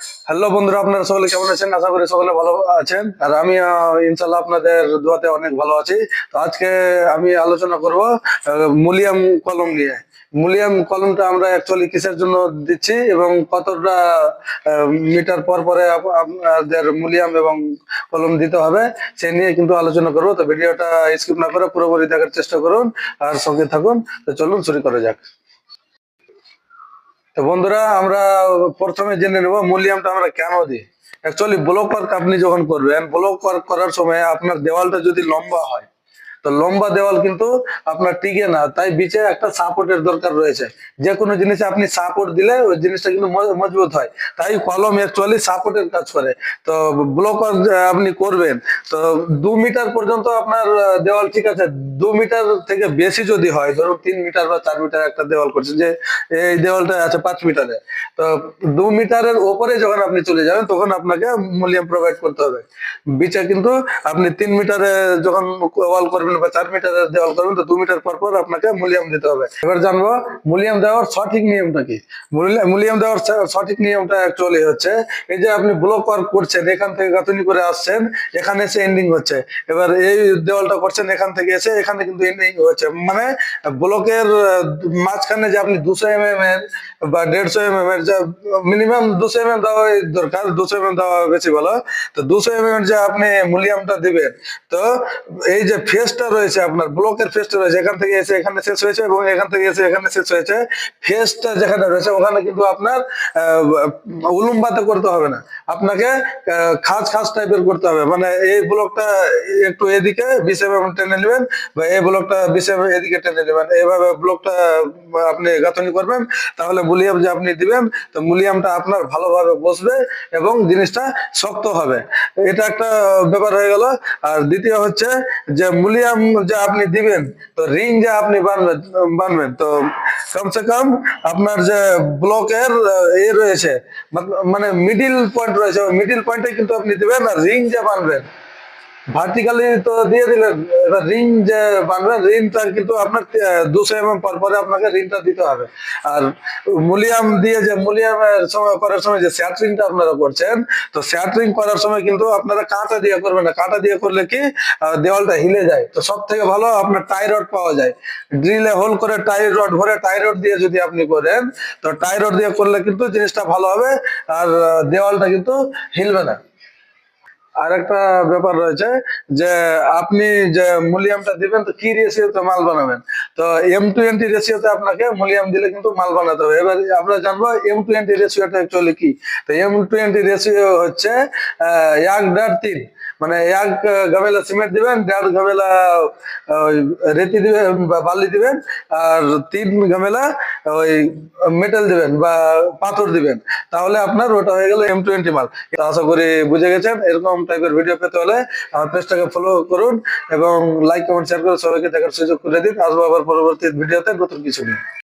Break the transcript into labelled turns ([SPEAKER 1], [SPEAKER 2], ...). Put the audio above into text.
[SPEAKER 1] Hello বন্ধুরা, আপনারা সকলে কেমন আছেন? আশা করি সকলে ভালো আছেন। আর আমি ইনশাল্লাহ আপনাদের দোয়াতে অনেক ভালো আছি। তো আজকে আমি আলোচনা করব মুলিয়াম কলম নিয়ে। মুলিয়াম কলমটা আমরা অ্যাকচুয়ালি কিসের জন্য দিচ্ছি এবং কতটা মিটার পর পরে আপ- আপনাদের মুলিয়াম এবং কলম দিতে হবে, সে নিয়ে কিন্তু আলোচনা করব। তো ভিডিওটা স্কিপ না করে পুরোপুরি দেখার চেষ্টা করুন, আর সঙ্গে থাকুন। তো চলুন শুরু করা যাক। তো বন্ধুরা, আমরা প্রথমে জেনে নেব মূল্যায়নটা আমরা কেন দিই। অ্যাকচুয়ালি ব্লক ওয়ার্ক আপনি যখন করবেন ব্লক ওয়ার্ক করার সময় আপনার দেওয়ালটা যদি লম্বা হয়, তো লম্বা দেওয়াল কিন্তু আপনার টিকে না, তাই বিচে একটা সাপোর্টের দরকার রয়েছে। যে কোনো জিনিসে আপনি সাপোর্ট দিলে ওই জিনিসটা কিন্তু মজবুত হয়। তাই কলম অ্যাকচুয়ালি সাপোর্টের কাজ করে। তো ব্লক আপনি করবেন, তো দু মিটার পর্যন্ত আপনার দেওয়াল ঠিক আছে। দু মিটার থেকে বেশি যদি হয়, ধরুন তিন মিটার বা চার মিটার একটা দেওয়াল করছে যে এই দেওয়ালটা আছে পাঁচ মিটারে, তো দু মিটারের ওপরে যখন আপনি চলে যাবেন, তখন আপনাকে মূল্যায়ন প্রোভাইড করতে হবে। বিচে কিন্তু আপনি তিন মিটারে যখন ওয়াল করবেন বা চার মিটারের দেওয়াল করবেন, তো দু মিটার পর পর আপনাকে মূল্যায়ন দিতে হবে। এবার জানব, মূল্যায়ন দেওয়ার সঠিক নিয়মটা কি? মূল্য- মূল্যায়ন দেওয়ার সঠিক নিয়মটা অ্যাকচুয়ালি হচ্ছে, এই যে আপনি ব্লক ওয়ার্ক করছেন, এখান থেকে গাঁথনি করে আসছেন, এখানে এসে এন্ডিং হচ্ছে। এবার এই দেওয়ালটা করছেন, এখান থেকে এসে এখানে কিন্তু এন্ডিং হচ্ছে মানে ব্লকের মাঝখানে যে আপনি দুশো এম এম এর বা দেড়শো এম এম এর যে মিনিমাম দুশো এম এম দেওয়া দরকার, দুশো এম এম দেওয়া বেশি ভালো। তো দুশো এম এম এর যে আপনি মূল্যায়নটা দিবেন, তো এই যে ফেসটা রয়েছে আপনার, ব্লকের ফেসটা রয়েছে, এখান থেকে এসে এখানে শেষ হয়েছে এবং এখান থেকে এসে এখানে শেষ হয়েছে। ফেসটা যেখানে রয়েছে, ওখানে কিন্তু আপনার উলুম্বাতে করতে হবে না। আপনাকে খাস খাস টাইপের করতে হবে। মানে এই ব্লকটা একটু এদিকে বিশ এম এম টেনে নেবেন এই ব্লকটা বিশ এম এদিকে টেনে নেবেন এইভাবে ব্লকটা আপনি গাঁথনি করবেন, তাহলে মুলিয়াম যে আপনি দিবেন, তো মুলিয়ামটা আপনার ভালোভাবে বসবে এবং জিনিসটা শক্ত হবে। এটা একটা ব্যাপার হয়ে গেল। আর দ্বিতীয় হচ্ছে যে মুলিয়াম যে আপনি দিবেন, তো রিং যে আপনি বানবেন বানবেন, তো কমসে কম আপনার যে ব্লকের এ রয়েছে মানে মিডিল পয়েন্ট রয়েছে মিডিল পয়েন্টে কিন্তু আপনি দিবেন আর রিং যে বানবেন ভার্টিক্যালি তো দিয়ে দিলেন। রিং যে বানবেন রিংটা কিন্তু আপনার দুশো এম এম পর পরে আপনাকে রিংটা দিতে হবে। আর মুলিয়াম দিয়ে যে মুলিয়ামের সময়, করার সময় যে স্যাটরিংটা আপনারা করছেন, তো স্যাটরিং করার সময় কিন্তু আপনারা কাঁটা দিয়ে করবেন না। কাঁটা দিয়ে করলে কি দেওয়ালটা হিলে যায়। তো সব থেকে ভালো আপনার টাই রড পাওয়া যায়। ড্রিলে হোল করে টাই রড ভরে টাই রড দিয়ে যদি আপনি করেন, তো টাই রড দিয়ে করলে কিন্তু জিনিসটা ভালো হবে, আর দেওয়ালটা কিন্তু হিলবে না। আর একটা ব্যাপার রয়েছে যে আপনি যে মুলিয়ামটা দিবেন, তো কি রেশিওতে মাল বানাবেন? তো এম টোয়েন্টি রেশিওতে আপনাকে মুলিয়াম দিলে কিন্তু মাল বানাতে হবে। এবার আমরা জানব এম টোয়েন্টি রেশিওটা অ্যাকচুয়ালি কি? তো এম টোয়েন্টি রেশিও হচ্ছে এক ডার তিন। মানে এক গামেলা সিমেন্ট দিবেন, দেড় গামেলা রেতি দিবেন বা বালি দিবেন, আর তিন গামেলা ওই মেটাল দিবেন বা পাথর দিবেন। তাহলে আপনার ওটা হয়ে গেল এম টোয়েন্টি মাল। আশা করি বুঝে গেছেন, এরকম টাইপের ভিডিও পেতে হলে আমার পেজটাকে ফলো করুন এবং লাইক কমেন্ট শেয়ার করে সবাইকে দেখার সুযোগ করে দিন। আসব আবার পরবর্তী ভিডিওতে নতুন কিছু নিয়ে।